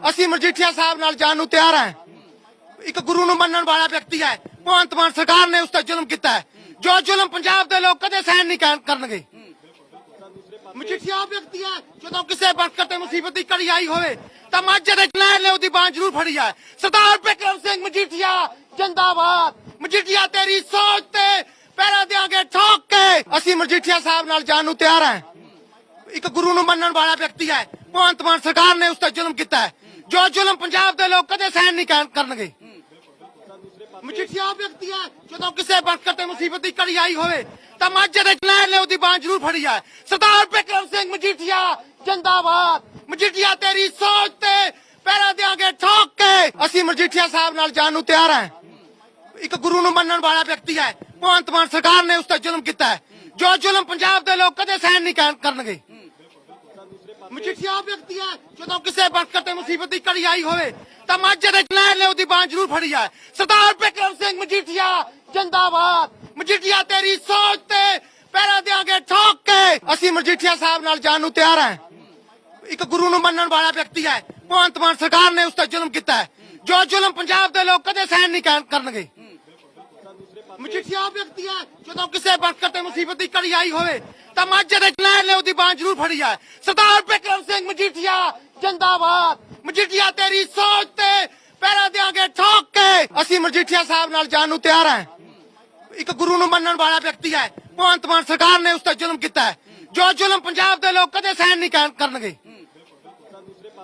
ਅਸੀਂ ਮਜੀਠੀਆ ਸਾਹਿਬ ਨਾਲ ਜਾਣ ਨੂੰ ਤਿਆਰ ਹੈ। ਇੱਕ ਗੁਰੂ ਨੂੰ ਮੰਨਣ ਵਾਲਾ ਵਿਅਕਤੀ ਹੈ। ਭਗਵੰਤ ਮਾਨ ਸਰਕਾਰ ਨੇ ਉਸ ਤੇ ਜ਼ੁਲਮ ਕੀਤਾ ਹੈ। ਜੋ ਜ਼ੁਲਮ ਪੰਜਾਬ ਦੇ ਲੋਕ ਕਦੇ ਸਹਿਣ ਨਹੀਂ ਕਰਨਗੇ। ਮਜੀਠੀਆ ਵਿਅਕਤੀ ਹੈ। ਜਦੋਂ ਕਿਸੇ ਵਕਤ ਤੇ ਮੁਸੀਬਤ ਦੀ ਘੜੀ ਆਈ ਹੋਵੇ, ਤਾਂ ਮਾਝੇ ਦੇ ਜਨੈਲ ਨੇ ਉਹਦੀ ਬਾਂਹ ਜ਼ਰੂਰ ਫੜੀ ਹੈ। ਸਰਦਾਰ ਬਿਕਰਮ ਸਿੰਘ ਮਜੀਠੀਆ ਜਿੰਦਾਬਾਦ। ਮਜੀਠੀਆ ਤੇਰੀ ਸੋਚ ਤੇ ਪੈਰਾਂ ਦਿਆਂਗੇ ਠੋਕ ਕੇ ਅਸੀਂ ਮਜੀਠੀਆ ਸਾਹਿਬ ਨਾਲ ਜਾਣ ਨੂੰ ਤਿਆਰ ਹੈ। ਇੱਕ ਗੁਰੂ ਨੂੰ ਮੰਨਣ ਵਾਲਾ ਵਿਅਕਤੀ ਹੈ। ਭਗਵੰਤ ਮਾਨ ਸਰਕਾਰ ਨੇ ਉਸ ਤੇ ਜ਼ੁਲਮ ਕੀਤਾ ਹੈ। ਜੋ ਜ਼ੁਲਮ ਪੰਜਾਬ ਦੇ ਲੋਕ ਕਦੇ ਸਹਿਣ ਨਹੀਂ ਕਰ- ਕਰਨਗੇ। ਮਜੀਠੀਆ ਵਿਅਕਤੀ ਹੈ, ਜਦੋਂ ਕਿਸੇ ਵਕਤ ਤੇ ਮੁਸੀਬਤ ਦੀ ਘੜੀ ਆਈ ਹੋਵੇ, ਤਾਂ ਮਾਝੇ ਦੇ ਜਨੈਲ ਨੇ ਉਹਦੀ ਬਾਂਹ ਜ਼ਰੂਰ ਫੜੀ ਹੈ ਸਰਦਾਰ ਬਿਕਰਮ ਸਿੰਘ ਮਜੀਠੀਆ, ਜਿੰਦਾਬਾਦ। ਮਜੀਠੀਆ, ਤੇਰੀ ਸੋਚ ਤੇ ਪੈਰਾਂ ਦਿਆਂਗੇ ਠੋਕ ਕੇ ਅਸੀਂ ਮਜੀਠੀਆ ਸਾਹਿਬ ਨਾਲ ਜਾਣ ਨੂੰ ਤਿਆਰ ਹਾਂ। ਇੱਕ ਗੁਰੂ ਨੂੰ ਮੰਨਣ ਵਾਲਾ ਵਿਅਕਤੀ ਹੈ। ਭਗਵੰਤ ਮਾਨ ਸਰਕਾਰ ਨੇ ਉਸ ਤੇ ਜ਼ੁਲਮ ਕੀਤਾ ਹੈ। ਜੋ ਜ਼ੁਲਮ ਪੰਜਾਬ ਦੇ ਲੋਕ ਕਦੇ ਸਹਿਣ ਨਹੀਂ ਕਰ- ਕਰਨਗੇ। ਮਜੀਠੀਆ ਵਿਅਕਤੀ ਹੈ ਜਦੋਂ ਕਿਸੇ ਵਕਤ ਤੇ ਮੁਸੀਬਤ ਦੀ ਘੜੀ ਆਈ ਹੋਵੇ, ਤਾਂ ਮਾਝੇ ਦੇ ਜਨੈਲ ਨੇ ਉਹਦੀ ਬਾਂਹ ਜ਼ਰੂਰ ਫੜੀ ਹੈ ਸਰਦਾਰ ਬਿਕਰਮ ਸਿੰਘ ਮਜੀਠੀਆ ਜਿੰਦਾਬਾਦ। ਮਜੀਠੀਆ ਤੇਰੀ ਸੋਚ ਤੇ ਪਹਿਰਾ ਦਿਆਂਗੇ ਠੋਕ ਕੇ ਅਸੀਂ ਮਜੀਠੀਆ ਸਾਹਿਬ ਨਾਲ ਜਾਣ ਨੂੰ ਤਿਆਰ ਹਾਂ। ਇੱਕ ਗੁਰੂ ਨੂੰ ਮੰਨਣ ਵਾਲਾ ਵਿਅਕਤੀ ਹੈ। ਭਗਵੰਤ ਮਾਨ ਸਰਕਾਰ ਨੇ ਉਸ ਤੇ ਜ਼ੁਲਮ ਕੀਤਾ ਹੈ। ਜੋ ਜ਼ੁਲਮ ਪੰਜਾਬ ਦੇ ਲੋਕ ਕਦੇ ਸਹਿਣ ਨਹੀਂ ਕਰਨਗੇ। ਮਜੀਠੀਆ ਵਿਅਕਤੀ ਹੈ। ਜਦੋਂ ਕਿਸੇ ਵਕਤ ਤੇ ਮੁਸੀਬਤ ਦੀ ਘੜੀ ਆਈ ਹੋਵੇ ਤਾਂ ਮਾਝੇ ਦੇ ਜਨੈਲ ਨੇ ਉਹਦੀ ਬਾਂਹ ਜ਼ਰੂਰ ਫੜੀ ਹੈ ਸਰਦਾਰ ਬਿਕਰਮ ਸਿੰਘ ਮਜੀਠੀਆ, ਜਿੰਦਾਬਾਦ। ਮਜੀਠੀਆ, ਤੇਰੀ ਸੋਚ ਤੇ ਪਹਿਰਾ ਦਿਆਂਗੇ ਠੋਕ ਕੇ ਅਸੀਂ ਮਜੀਠੀਆ ਸਾਹਿਬ ਨਾਲ ਜਾਣ ਨੂੰ ਤਿਆਰ ਹਾਂ। ਇੱਕ ਗੁਰੂ ਨੂੰ ਮੰਨਣ ਵਾਲਾ ਵਿਅਕਤੀ ਹੈ। ਭਗਵੰਤ ਮਾਨ ਸਰਕਾਰ ਨੇ ਉਸ ਤੇ ਜ਼ੁਲਮ ਕੀਤਾ ਹੈ। ਜੋ ਜ਼ੁਲਮ ਪੰਜਾਬ ਦੇ ਲੋਕ ਕਦੇ ਸਹਿਣ ਨਹੀਂ ਕਰਨਗੇ।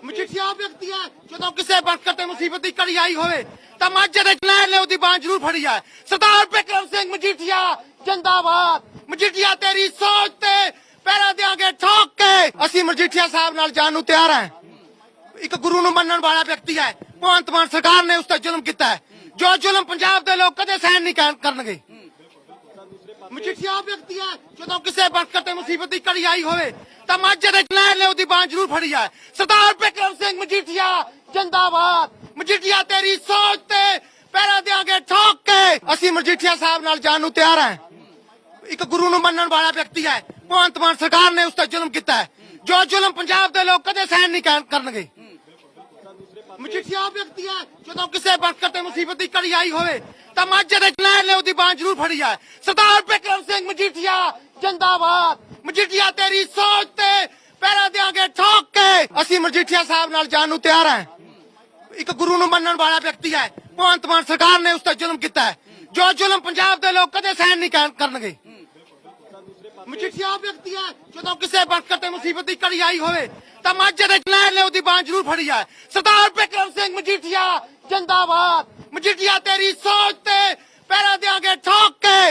ਮਜੀਠੀਆ ਵਿਅਕਤੀ ਹੈ। ਜਦੋਂ ਕਿਸੇ ਵਕਤ ਤੇ ਮੁਸੀਬਤ ਦੀ ਘੜੀ ਆਈ ਹੋਵੇ ਤਾਂ ਮਾਝੇ ਦੇ ਜਨੈਲ ਨੇ ਉਹਦੀ ਬਾਂਹ ਜ਼ਰੂਰ ਫੜੀ ਹੈ ਸਰਦਾਰ ਬਿਕਰਮ ਸਿੰਘ ਮਜੀਠੀਆ, ਜਿੰਦਾਬਾਦ। ਮਜੀਠੀਆ ਤੇਰੀ ਸੋਚ ਤੇ ਪਹਿਰਾ ਦਿਆਂਗੇ ਠੋਕ ਕੇ ਅਸੀਂ ਮਜੀਠੀਆ ਸਾਹਿਬ ਨਾਲ ਜਾਣ ਨੂੰ ਤਿਆਰ ਹਾਂ। ਇੱਕ ਗੁਰੂ ਨੂੰ ਮੰਨਣ ਵਾਲਾ ਵਿਅਕਤੀ ਹੈ। ਭਗਵੰਤ ਮਾਨ ਸਰਕਾਰ ਨੇ ਉਸ ਤੇ ਜ਼ੁਲਮ ਕੀਤਾ ਹੈ। ਜੋ ਜ਼ੁਲਮ ਪੰਜਾਬ ਦੇ ਲੋਕ ਕਦੇ ਸਹਿਣ ਨਹੀਂ ਕਰਨਗੇ। ਮਜੀਠੀਆ ਵਿਅਕਤੀ ਹੈ। ਜਦੋਂ ਕਿਸੇ ਬਰਕਤ ਤੇ ਮੁਸੀਬਤ ਦੀ ਘੜੀ ਆਈ ਹੋਵੇ, ਤਾਂ ਮਾਝੇ ਦੇ ਜਨੈਲ ਨੇ ਉਹਦੀ ਬਾਂਹ ਜ਼ਰੂਰ ਫੜੀ ਹੈ। ਸਰਦਾਰ ਬਿਕਰਮ ਸਿੰਘ ਮਜੀਠੀਆ ਜਿੰਦਾਬਾਦ। ਮਜੀਠੀਆ ਤੇਰੀ ਸੋਚ ਤੇ ਪਹਿਰਾ ਦਿਆਂਗੇ ਠੋਕ ਕੇ ਅਸੀਂ ਮਜੀਠੀਆ ਸਾਹਿਬ ਨਾਲ ਜਾਣ ਨੂੰ ਤਿਆਰ ਹਾਂ। ਇੱਕ ਗੁਰੂ ਨੂੰ ਮੰਨਣ ਵਾਲਾ ਵਿਅਕਤੀ ਹੈ। ਭਗਵੰਤ ਮਾਨ ਸਰਕਾਰ ਨੇ ਉਸ ਤੇ ਜ਼ੁਲਮ ਕੀਤਾ ਹੈ। ਜੋ ਜ਼ੁਲਮ ਪੰਜਾਬ ਦੇ ਲੋਕ ਕਦੇ ਸਹਿਣ ਨਹੀਂ ਕਰ- ਕਰਨਗੇ। ਮਜੀਠੀਆ ਵਿਅਕਤੀ ਹੈ, ਜਦੋਂ ਕਿਸੇ ਵਕਤ ਤੇ ਮੁਸੀਬਤ ਦੀ ਘੜੀ ਆਈ ਹੋਵੇ, ਤਾਂ ਮਾਝੇ ਦੇ ਜਨੈਲ ਨੇ ਉਹਦੀ ਬਾਂਹ ਜ਼ਰੂਰ ਫੜੀ ਹੈ ਸਰਦਾਰ ਬਿਕਰਮ ਸਿੰਘ ਮਜੀਠੀਆ, ਜਿੰਦਾਬਾਦ। ਮਜੀਠੀਆ, ਤੇਰੀ ਸੋਚ ਤੇ ਪੈਰਾਂ ਦਿਆਂਗੇ ਠੋਕ ਕੇ ਅਸੀਂ ਮਜੀਠੀਆ ਸਾਹਿਬ ਨਾਲ ਜਾਣ ਨੂੰ ਤਿਆਰ ਹਾਂ। ਇੱਕ ਗੁਰੂ ਨੂੰ ਮੰਨਣ ਵਾਲਾ ਵਿਅਕਤੀ ਹੈ। ਭਗਵੰਤ ਮਾਨ ਸਰਕਾਰ ਨੇ ਉਸ ਤੇ ਜ਼ੁਲਮ ਕੀਤਾ ਹੈ। ਜੋ ਜ਼ੁਲਮ ਪੰਜਾਬ ਦੇ ਲੋਕ ਕਦੇ ਸਹਿਣ ਨਹੀਂ ਕਰ- ਕਰਨਗੇ। ਮਜੀਠੀਆ ਵਿਅਕਤੀ ਹੈ, ਜਦੋਂ ਕਿਸੇ ਵਕਤ ਤੇ ਮੁਸੀਬਤ ਦੀ ਘੜੀ ਆਈ ਹੋਵੇ, ਤਾਂ ਮਾਝੇ ਦੇ ਜਲੈਲ ਨੇ ਉਹਦੀ ਬਾਹ ਜ਼ਰੂਰ ਫੜੀ ਹੈ। ਸਰਦਾਰ ਬਿਕਰਮ ਸਿੰਘ ਮਜੀਠੀਆ, ਜਿੰਦਾਬਾਦ। ਮਜੀਠੀਆ, ਤੇਰੀ ਸੋਚ ਤੇ ਪੈਰਾਂ ਦੇਾਂਗੇ ਠੋਕ ਕੇ